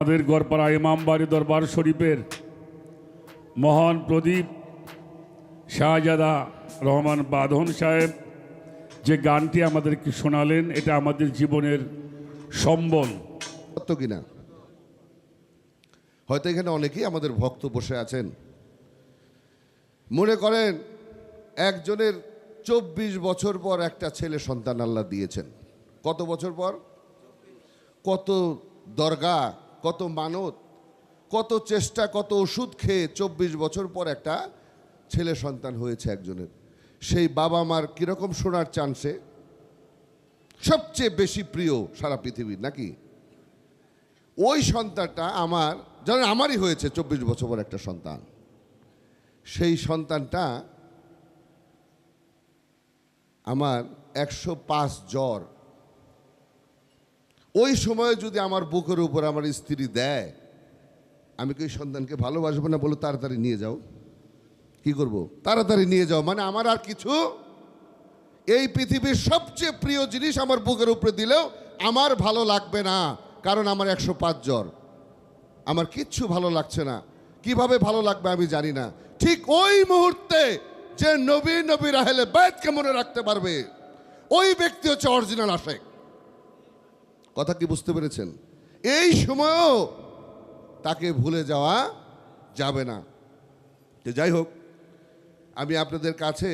আমাদের গড়পাড়া ইমামবাড়ি দরবার শরীফের মহান প্রদীপ শাহজাদা রহমান বাঁধন সাহেব যে গানটি আমাদেরকে শোনালেন, এটা আমাদের জীবনের সম্বল। সত্য কিনা? হয়তো এখানে অনেকেই আমাদের ভক্ত বসে আছেন। মনে করেন, একজনের চব্বিশ বছর পর একটা ছেলে সন্তান আল্লাহ দিয়েছেন। কত বছর পর? কত দরগা কত মানত, কত চেষ্টা, কত ওষুধ খেয়ে চব্বিশ বছর পর একটা ছেলে সন্তান হয়েছে একজনের। সেই বাবা মার কীরকম শোনার চান্সে? সবচেয়ে বেশি প্রিয় সারা পৃথিবীর, নাকি? ওই সন্তানটা আমার যেমন আমারই হয়েছে চব্বিশ বছর পর একটা সন্তান। সেই সন্তানটা আমার একশো পাঁচ জ্বর ওই সময়ে যদি আমার বুকের উপর আমার স্ত্রী দেয়, আমি কি সন্তানকে ভালোবাসবো না বলো তাড়াতাড়ি নিয়ে যাও? কি করব? তাড়াতাড়ি নিয়ে যাও। মানে আমার আর কিছু? এই পৃথিবীর সবচেয়ে প্রিয় জিনিস আমার বুকের উপরে দিলেও আমার ভালো লাগবে না, কারণ আমার একশো পাঁচ জ্বর। আমার কিচ্ছু ভালো লাগছে না। কীভাবে ভালো লাগবে আমি জানি না। ঠিক ওই মুহূর্তে যে নবী নবী রাহেলে বেদকে মনে রাখতে পারবে? ওই ব্যক্তি হচ্ছে অরিজিনাল আশেক। কথা কি বুঝতে পেরেছেন? এই সময়ও তাকে ভুলে যাওয়া যাবে না। তো যাই হোক, আমি আপনাদের কাছে,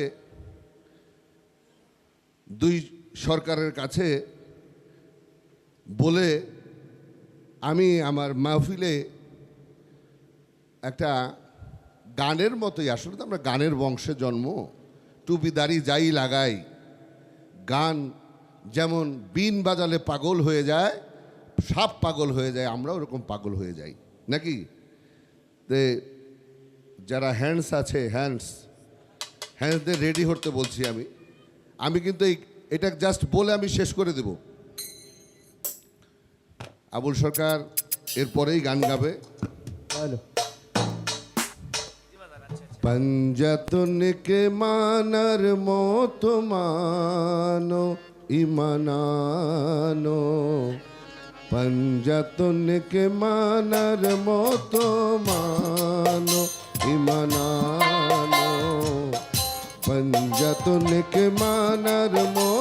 দুই সরকারের কাছে বলে আমি আমার মাহফিলে একটা গানের মতোই, আসলে তো আমরা গানের বংশে জন্ম, টুপি দাড়ি যাই লাগাই, গান যেমন বিন বাজালে পাগল হয়ে যায় সাপ পাগল হয়ে যায় আমরাও ওরকম পাগল হয়ে যাই। নাকি? তে যারা হ্যান্ডস আছে হ্যান্ডস হ্যান্ডসদের রেডি হতে বলছি আমি। আমি কিন্তু এই এটা জাস্ট বলে আমি শেষ করে দেব। আবুল সরকার এরপরেই গান গাবে। পঞ্জতনকে মানার মতো মানো। ইমানানো পঞ্জতনকে মানার মতো মানো ইমানানো পঞ্জতনকে মানার মতো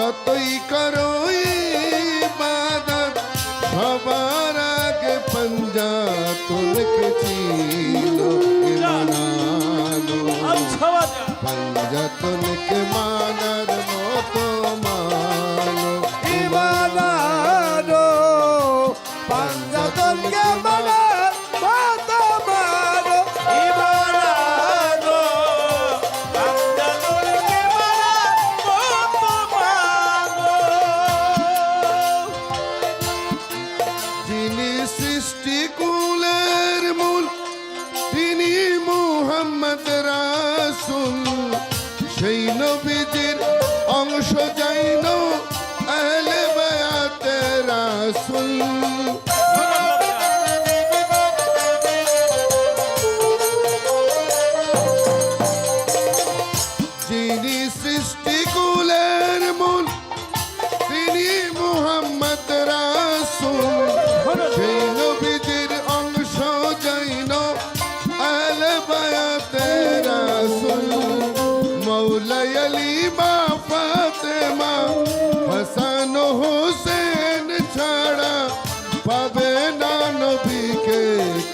যতই করো ইবাদত সবার আগে চিনো রাসুল যিনি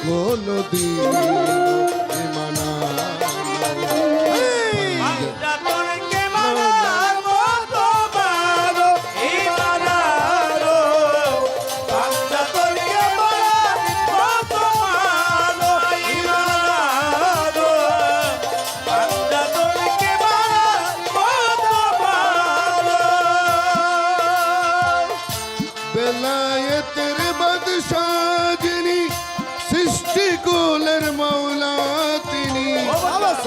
কোনো দিন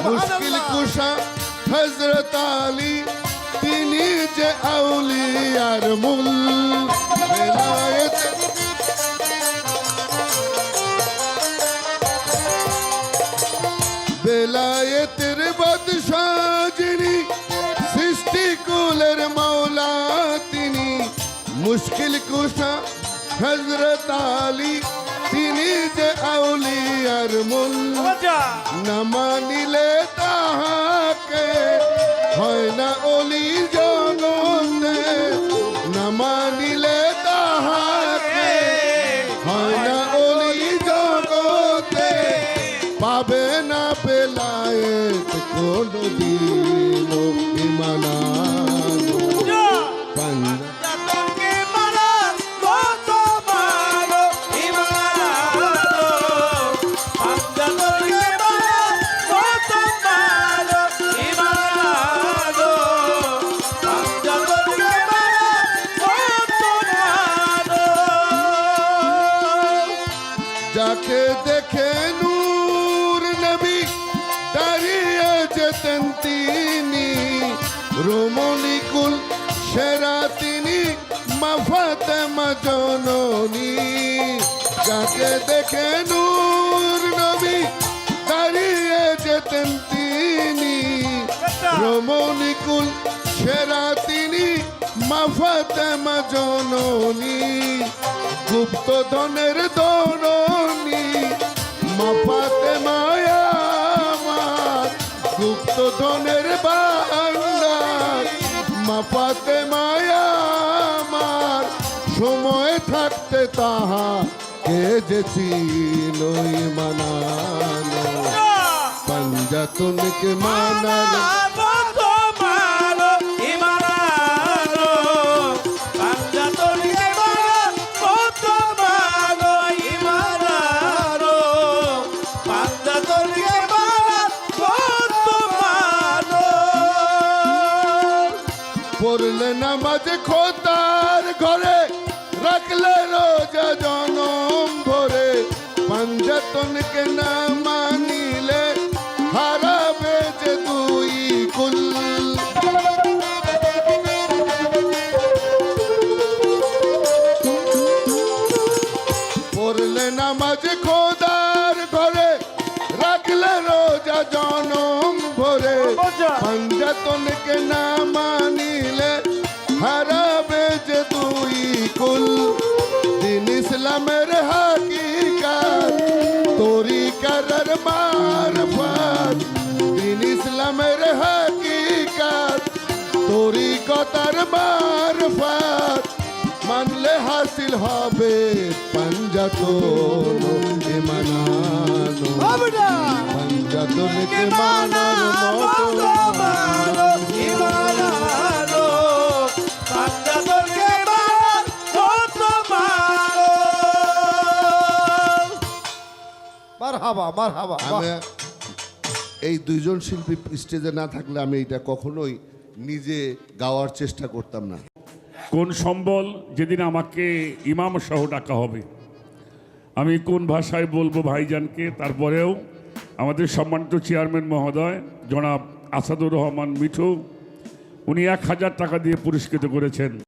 মুশকিল কুশা হজরত আলী, তিনি যে আউলিয়ার মূল বেলায়েতের বাদশাহ যিনি, সৃষ্টি কুলের মাওলা, তিনি মুশকিল কুশা হজরত আলী। তিনি যে আউলিয়ার মূল না মানিলে তাহাকে মাফাতে মাজননী যাকে দেখে নূর নবী দাঁড়িয়ে যেতেন তিনি। রমণিকুল সেরা তিনি মাফাতে মাজননী গুপ্ত ধনের দননী মাফাতে মায়া আমার। গুপ্ত ধনের বাংলার মাফাতে মায়া আমার সময় থাকতে তাহা কে যে ছিল মানানো পঞ্জাতনকে মানার কত ভালো ইমানানো যাতনকে মারার পঞ্জাতনকে না মানিলে হারাবে যে দুই কুল পড়লে নামাজ খোদার ঘরে রাখলে রোজা জনম ভরে। পঞ্জাতনকে না মানিলে হারাবে যে তুই কুল দিন ইসলামের হাকিকাত তরিকার মারফাত দিন ইসলামের হাকিকাত তরিকতার মারফাত মানলে হাসিল হবে পঞ্জাতন মানানো? পঞ্জাতনকে মানার মারহাবা মারহাবা বাহ। আমি এই দুইজন শিল্পী স্টেজে না থাকলে আমি এটা কখনোই নিজে গাওয়ার চেষ্টা করতাম না। কোন সম্বল যেদিন আমাকে ইমাম সহ ডাকা হবে? আমি কোন ভাষায় বলব ভাইজানকে? তারপরেও আমাদের সম্মানিত চেয়ারম্যান মহোদয় জনাব আসাদুর রহমান মিঠু উনি এক হাজার টাকা দিয়ে পুরস্কৃত করেছেন।